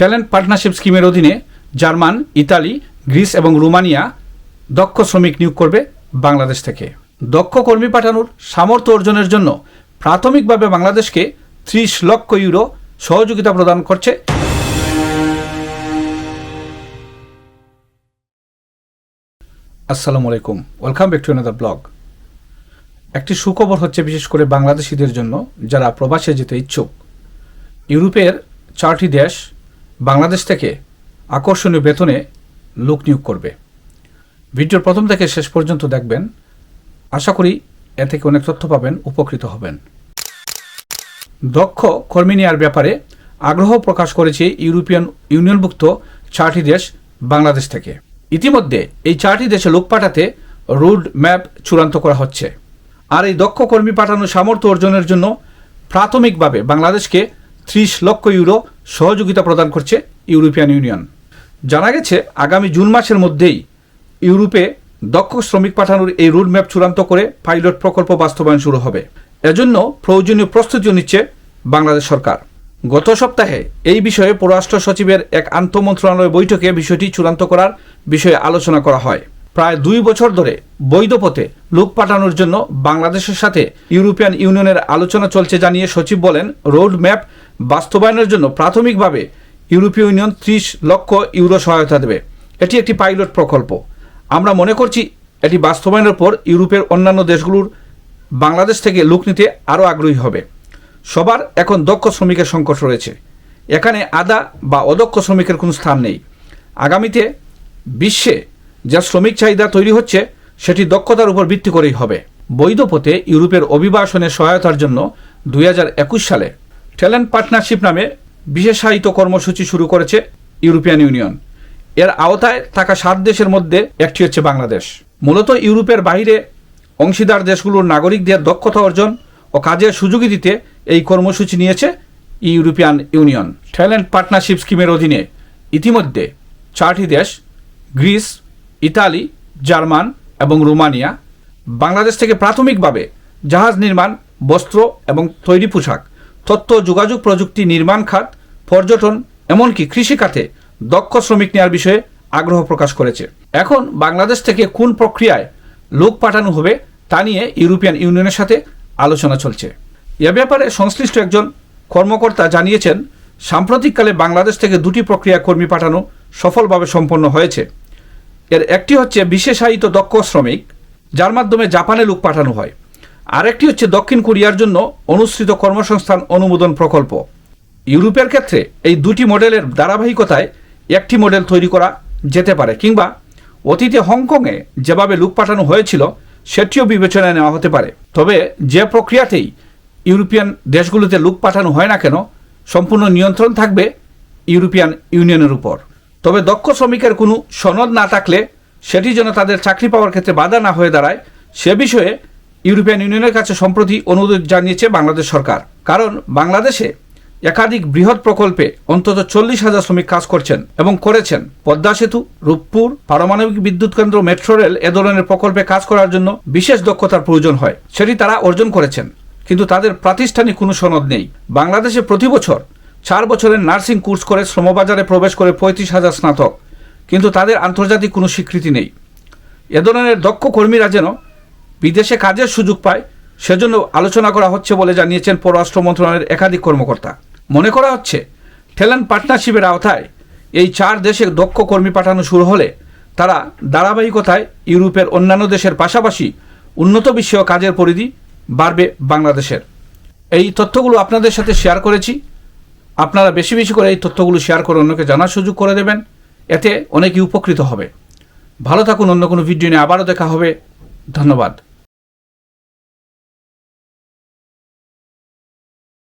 Talent partnership স্কিমের অধীনে German, Italy, Greece এবং রোমানিয়া দক্ষ শ্রমিক নিয়োগ করবে বাংলাদেশ থেকে। দক্ষ কর্মী পাঠানোর সামর্থ্য অর্জনের জন্য প্রাথমিকভাবে বাংলাদেশকে ত্রিশ লক্ষ ইউরো সহযোগিতা প্রদান করছে। আসসালামু আলাইকুম। Welcome back to another blog একটি সুখবর হচ্ছে বিশেষ করে বাংলাদেশিদের জন্য যারা প্রবাসে যেতে ইচ্ছুক। ইউরোপের চারটি দেশ বাংলাদেশ থেকে আকর্ষণীয় বেতনে লোক নিয়োগ করবে। ভিডিওর প্রথম থেকে শেষ পর্যন্ত দেখবেন। আশা করি এ থেকে অনেক তথ্য পাবেন, উপকৃত হবেন। দক্ষ কর্মী নেওয়ার ব্যাপারে আগ্রহ প্রকাশ করেছে ইউরোপিয়ান ইউনিয়নভুক্ত চারটি দেশ বাংলাদেশ থেকে। ইতিমধ্যে এই চারটি দেশে লোক পাঠাতে রুড ম্যাপ চূড়ান্ত করা হচ্ছে। আর এই দক্ষ কর্মী পাঠানোর সামর্থ্য অর্জনের জন্য প্রাথমিকভাবে বাংলাদেশকে ত্রিশ লক্ষ ইউরো সহযোগিতা প্রদান করছে ইউরোপিয়ান ইউনিয়ন। জানা গেছে, আগামী জুন মাসের মধ্যেই ইউরোপে দক্ষ শ্রমিক পাঠানোর এই রুট ম্যাপ চূড়ান্ত করে পাইলট প্রকল্প বাস্তবায়ন শুরু হবে। এজন্য প্রয়োজনীয় প্রস্তুতিও নিচ্ছে বাংলাদেশ সরকার। গত সপ্তাহে এই বিষয়ে পররাষ্ট্র সচিবের এক আন্তঃমন্ত্রণালয় বৈঠকে বিষয়টি চূড়ান্ত করার বিষয়ে আলোচনা করা হয়। প্রায় দুই বছর ধরে বৈধ পথে লোক পাঠানোর জন্য বাংলাদেশের সাথে ইউরোপিয়ান ইউনিয়নের আলোচনা চলছে জানিয়ে সচিব বলেন রোড ম্যাপ বাস্তবায়নের জন্য প্রাথমিকভাবে ইউরোপীয় ইউনিয়ন ত্রিশ লক্ষ ইউরো সহায়তা দেবে। এটি একটি পাইলট প্রকল্প। আমরা মনে করছি এটি বাস্তবায়নের পর ইউরোপের অন্যান্য দেশগুলোর বাংলাদেশ থেকে লোক নিতে আরও আগ্রহী হবে। সবার এখন দক্ষ শ্রমিকের সংকট রয়েছে। এখানে আদা বা অদক্ষ শ্রমিকের কোনো স্থান নেই। আগামীতে বিশ্বে যা শ্রমিক চাহিদা তৈরি হচ্ছে, সেটি দক্ষতার উপর ভিত্তি করেই হবে। বৈধ পথে ইউরোপের অভিবাসনের সহায়তার জন্য দু হাজার একুশ সালে ট্যালেন্ট পার্টনারশিপ নামে বিশেষায়িত কর্মসূচি শুরু করেছে ইউরোপিয়ান ইউনিয়ন। এর আওতায় থাকা সাত দেশের মধ্যে একটি হচ্ছে বাংলাদেশ। মূলত ইউরোপের বাইরে অংশীদার দেশগুলোর নাগরিকদের দক্ষতা অর্জন ও কাজের সুযোগই দিতে এই কর্মসূচি নিয়েছে ইউরোপিয়ান ইউনিয়ন। ট্যালেন্ট পার্টনারশিপ স্কিমের অধীনে ইতিমধ্যে চারটি দেশ, গ্রিস, ইতালি, জার্মান এবং রোমানিয়া, বাংলাদেশ থেকে প্রাথমিকভাবে জাহাজ নির্মাণ, বস্ত্র এবং তৈরি পোশাক তথ্য, যোগাযোগ, প্রযুক্তি, নির্মাণ খাত, পর্যটন, এমনকি কৃষিখাতে দক্ষ শ্রমিক নেওয়ার বিষয়ে আগ্রহ প্রকাশ করেছে। এখন বাংলাদেশ থেকে কোন প্রক্রিয়ায় লোক পাঠানো হবে তা নিয়ে ইউরোপিয়ান ইউনিয়নের সাথে আলোচনা চলছে। এ ব্যাপারে সংশ্লিষ্ট একজন কর্মকর্তা জানিয়েছেন, সাম্প্রতিককালে বাংলাদেশ থেকে দুটি প্রক্রিয়া কর্মী পাঠানো সফলভাবে সম্পন্ন হয়েছে। এর একটি হচ্ছে বিশেষায়িত দক্ষ শ্রমিক, যার মাধ্যমে জাপানে লোক পাঠানো হয়। আরেকটি হচ্ছে দক্ষিণ কোরিয়ার জন্য অনুসৃত কর্মসংস্থান অনুমোদন প্রকল্প। ইউরোপের ক্ষেত্রে এই দুটি মডেলের ধারাবাহিকতায় একটি মডেল তৈরি করা যেতে পারে কিংবা অতীতে হংকংয়ে যেভাবে লোক পাঠানো হয়েছিল, সেটিও বিবেচনায় নেওয়া হতে পারে। তবে যে প্রক্রিয়াতেই ইউরোপিয়ান দেশগুলোতে লোক পাঠানো হয় না কেন, সম্পূর্ণ নিয়ন্ত্রণ থাকবে ইউরোপিয়ান ইউনিয়নের উপর। তবে দক্ষ শ্রমিকের কোনো সনদ না থাকলে সেটি যেন তাদের চাকরি পাওয়ার ক্ষেত্রে বাধা না হয়ে দাঁড়ায়, সে বিষয়ে ইউরোপিয়ান ইউনিয়নের কাছে সম্প্রতি অনুরোধ জানিয়েছে বাংলাদেশ সরকার। কারণ বাংলাদেশে একাধিক বৃহৎ প্রকল্পে অন্তত চল্লিশ হাজার শ্রমিক কাজ করছেন এবং করেছেন। পদ্মা সেতু, রূপপুর, পারমাণবিক বিদ্যুৎ কেন্দ্র, মেট্রো রেল এ ধরনের প্রকল্পে কাজ করার জন্য বিশেষ দক্ষতার প্রয়োজন হয়। সেটি তারা অর্জন করেছেন। কিন্তু তাদের প্রাতিষ্ঠানিক কোনো সনদ নেই। বাংলাদেশে প্রতি বছর চার বছরের নার্সিং কোর্স করে শ্রমবাজারে প্রবেশ করে পঁয়ত্রিশ হাজার স্নাতক। কিন্তু তাদের আন্তর্জাতিক কোনো স্বীকৃতি নেই। এ ধরনের দক্ষ কর্মীরা যেন বিদেশে কাজের সুযোগ পায়, সেজন্য আলোচনা করা হচ্ছে বলে জানিয়েছেন পররাষ্ট্র মন্ত্রণালয়ের একাধিক কর্মকর্তা। মনে করা হচ্ছে ঠেলান পার্টনারশিপের আওতায় এই চার দেশে দক্ষ কর্মী পাঠানো শুরু হলে তারা ধারাবাহিকতায় ইউরোপের অন্যান্য দেশের পাশাপাশি উন্নত বিশ্বেও কাজের পরিধি বাড়বে বাংলাদেশের। এই তথ্যগুলো আপনাদের সাথে শেয়ার করেছি। আপনারা বেশি বেশি করে এই তথ্যগুলো শেয়ার করে অন্যকে জানার সুযোগ করে দেবেন। এতে অনেকেই উপকৃত হবে। ভালো থাকুন, অন্য কোনো ভিডিও নিয়ে আবারও দেখা হবে। ধন্যবাদ।